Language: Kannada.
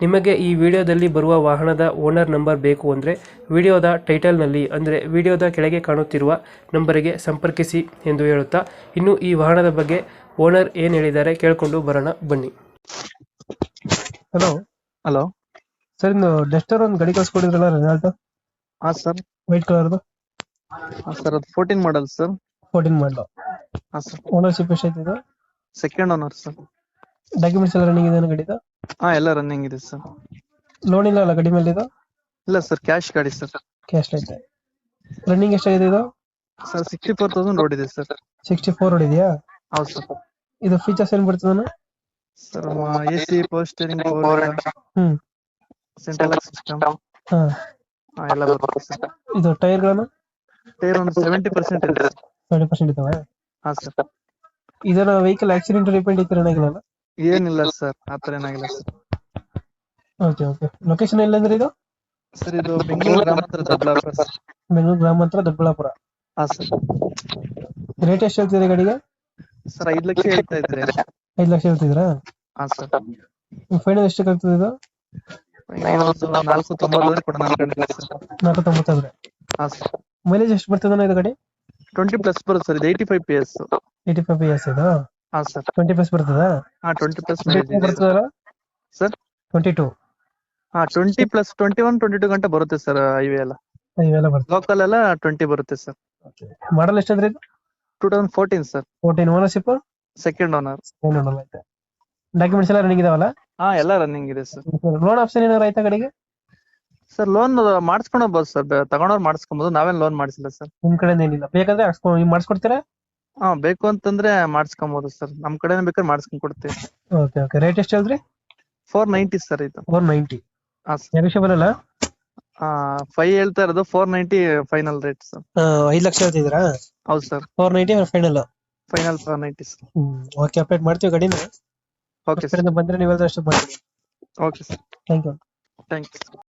ನಿಮಗೆ ಈ ವಿಡಿಯೋದಲ್ಲಿ ಬರುವ ವಾಹನದ ಓನರ್ ನಂಬರ್ ಬೇಕು ಅಂದರೆ ವಿಡಿಯೋದ ಟೈಟಲ್ನಲ್ಲಿ ಅಂದರೆ ವಿಡಿಯೋದ ಕೆಳಗೆ ಕಾಣುತ್ತಿರುವ ನಂಬರಿಗೆ ಸಂಪರ್ಕಿಸಿ ಎಂದು ಹೇಳುತ್ತಾ ಇನ್ನು ಈ ವಾಹನದ ಬಗ್ಗೆ ಓನರ್ ಏನು ಹೇಳಿದ್ದಾರೆ ಕೇಳಿಕೊಂಡು ಬರೋಣ ಬನ್ನಿ. ಹಲೋ ಹಲೋ ಸರ್ ಇನ್ನು ಡೆಸ್ಟರ್ ಒಂದು ಗಾಡಿ ಕಳ್ಸ್ಕೊಡಿದ್ರಲ್ಲ ರೆನಾಲ್ಟ್ ಹಾ ಸರ್. ವೈಟ್ ಕಲರ್ದು ಹಾಂ ಸರ್ ಅದು ಫೋರ್ಟೀನ್ ಮಾಡಲ್ ಸರ್. ಫೋರ್ಟೀನ್ ಮಾಡಲು ಹಾ ಸರ್. ಓನರ್ಶಿಪ್ ಎಷ್ಟೈತೆ ಇದು? Second owner sir. ಡಾಕ್ಯುಮೆಂಟ್ಸ್ ಎಲ್ಲ ರನ್ನಿಂಗ್ ಇದೆ ಗಾಡಿದು? ಹಾ ಎಲ್ಲ ರನ್ನಿಂಗ್ ಇದೆ ಸರ್ ಲೋನ್ ಇಲ್ಲ ಅಲ್ಲ ಕಡಿಮೆ ಮೇಲೆ ಇದು ಇಲ್ಲ ಸರ್ ಕ್ಯಾಶ್ ಗಾಡಿ ಸರ್ ಕ್ಯಾಶ್ ಐತೆ ರನ್ನಿಂಗ್ ಎಷ್ಟಾಗಿದೆ ಇದು? ಸರ್ ಸಿಕ್ಸ್ಟಿ ಫೋರ್ ತೌಸಂಡ್ ಓಡಿದೆ ಸರ್ ಸಿಕ್ಸ್ಟಿ ಫೋರ್ ಹೊಡಿದೆಯಾ ಹೌದು ಸರ್ ಇದು ಫೀಚರ್ಸ್ ಏನ್ ಬರ್ತದೆ sir A C power steering hmm. Central system ಹಾ. ಎಲ್ಲ ಬರ್ತದೆ ಸರ್ ಇದು ಟೈರ್ಗಳನ್ನು ಟೈರ್ ಒಂದು ಸೆವೆಂಟಿ ಪರ್ಸೆಂಟ್ ಇದೆ ಸೆವೆಂಟಿ ಪರ್ಸೆಂಟ್ ಇದಾವೆ? ಹಾ ಸರ್ ಇದರ ವೆಹಿಕಲ್ ಆಕ್ಸಿಡೆಂಟ್ ರಿಪೇಂಟ್ ಇತ್ತು ಏನಾಗಿಲ್ಲ ಏನಿಲ್ಲ ಸರ್ ಆತರ ಏನಾಗಿಲ್ಲ ಸರ್. Okay okay. ಲೊಕೇಶನ್ ಎಲ್ಲಂದ್ರೆ ಇದು? ಸರ್ ಇದು ಬೆಂಗಳೂರು ಗ್ರಾಮಾಂತರ ದೊಡ್ಡಬಳ್ಳಾಪುರ ಸರ್. ಬೆಂಗಳೂರು ಗ್ರಾಮಾಂತರ ದೊಡ್ಡಬಳ್ಳಾಪುರ? ಹಾ ಸರ್. ರೇಟ್ ಎಷ್ಟು ಹೇಳ್ತಿದ್ರೆ ಗಾಡಿಗೆ? ಸರ್ ಐದ್ ಲಕ್ಷ ಹೇಳ್ತಾ ಇದ್ರೆ ಐದು ಲಕ್ಷ ಹೇಳ್ತಿದ್ರಾ ಹಾ ಸರ್. ಫೈನಲ್ ಎಷ್ಟು ಆಗ್ತದೆ ಇದು? ನಾಲ್ಕು ತೊಂಬತ್ತಂದ್ರೆ ಕೊಡೋಣ ಸರ್. ನಾಲ್ಕು ತೊಂಬತ್ತಾದ್ರೆ ಹಾ ಸರ್. ಮೈಲೇಜ್ ಎಷ್ಟು ಬರ್ತದೆ ಇದು ಗಾಡಿ? ಟ್ವೆಂಟಿ ಪ್ಲಸ್ ಬರುತ್ತೆ ಸರ್ ಇದು eighty five P S eighty five P S ಇದು? ಹಾ ಸರ್ ಟ್ವೆಂಟಿ ಪ್ಲಸ್ ಬರ್ತದಾ? ಹಾ ಟ್ವೆಂಟಿ ಪ್ಲಸ್ ಬರ್ತದಲ್ಲ? ಸರ್ ಟ್ವೆಂಟಿ ಟೂ ಹಾ twenty plus twenty one twenty two ಗಂಟೆ ಬರುತ್ತೆ ಸರ್ ಹೈವೇ ಎಲ್ಲ. ಇವೆಲ್ಲ ಬರ್ತದೆ. ಲೋಕಲ್ ಎಲ್ಲ ಟ್ವೆಂಟಿ ಬರುತ್ತೆ sir model ಎಷ್ಟಂದ್ರೆ two thousand fourteen sir fourteen ownership second owner ಏನು ಐತೆ. ಡಾಕ್ಯುಮೆಂಟ್ಸ್ ಎಲ್ಲ ರನ್ನಿಂಗ್ ಇದಾವಲ್ಲ? ಹಾ ಎಲ್ಲ ರನ್ನಿಂಗ್ ಇದೆ ಸರ್ ಲೋನ್ ಆಪ್ಷನ್ ಏನಾದ್ರು ಆಯ್ತಾ ಕಡೆಗೆ? ಸರ್ ಲೋನ್ ಮಾಡಿಸ್ಕೊಂಡು ಹೋಗ್ಬೋದು ಸರ್ ತಗೊಂಡವ್ರು ಮಾಡಿಸ್ಕೊಬೋದು. ನಾವೇನ್ ಲೋನ್ ಮಾಡಿಸಿಲ್ಲ ಸರ್ ನಿಮ್ ಕಡೆಯಿಂದ ಏನಿಲ್ಲ. ಬೇಕಂದ್ರೆ ಮಾಡಿಸ್ಕೊಡ್ತೀರಾ? ಹಾ ಬೇಕು ಅಂತಂದ್ರೆ ಮಾಡಿಸ್ಕೊಬಹುದು ಸರ್ ನಮ್ ಕಡೆನೇ ಬೇಕಾದ್ರೆ ಮಾಡಿಸ್ಕೊಂಡ್ ಕೊಡ್ತೀವಿ. ಓಕೆ ಓಕೆ ರೇಟ್ ಎಷ್ಟು ಹೇಳಿದ್ರಿ? ಫೋರ್ ನೈಂಟಿ ಸರ್ ಇದು. ಫೋರ್ ನೈಂಟಿ ಹಾ ಸರ್ ನೆಗೋಷಿಯಬಲ್ ಅಲ್ಲ? ಫೈವ್ ಹೇಳ್ತಾ ಇರೋದು four ninety final rate sir ಐದು ಲಕ್ಷ ಹೇಳ್ತಿದ್ದೀರಾ? ಹೌದು sir four ninety final final four ninety sir hmm okay update ಮಾಡ್ತೀವಿ ಗಾಡಿನ ಓಕೆ ಸರ್ ಬಂದ್ರೆ ನೀವೆಲ್ಲರೂ ಅಷ್ಟು ಮಾಡ್ತೀವಿ okay sir thank you thank you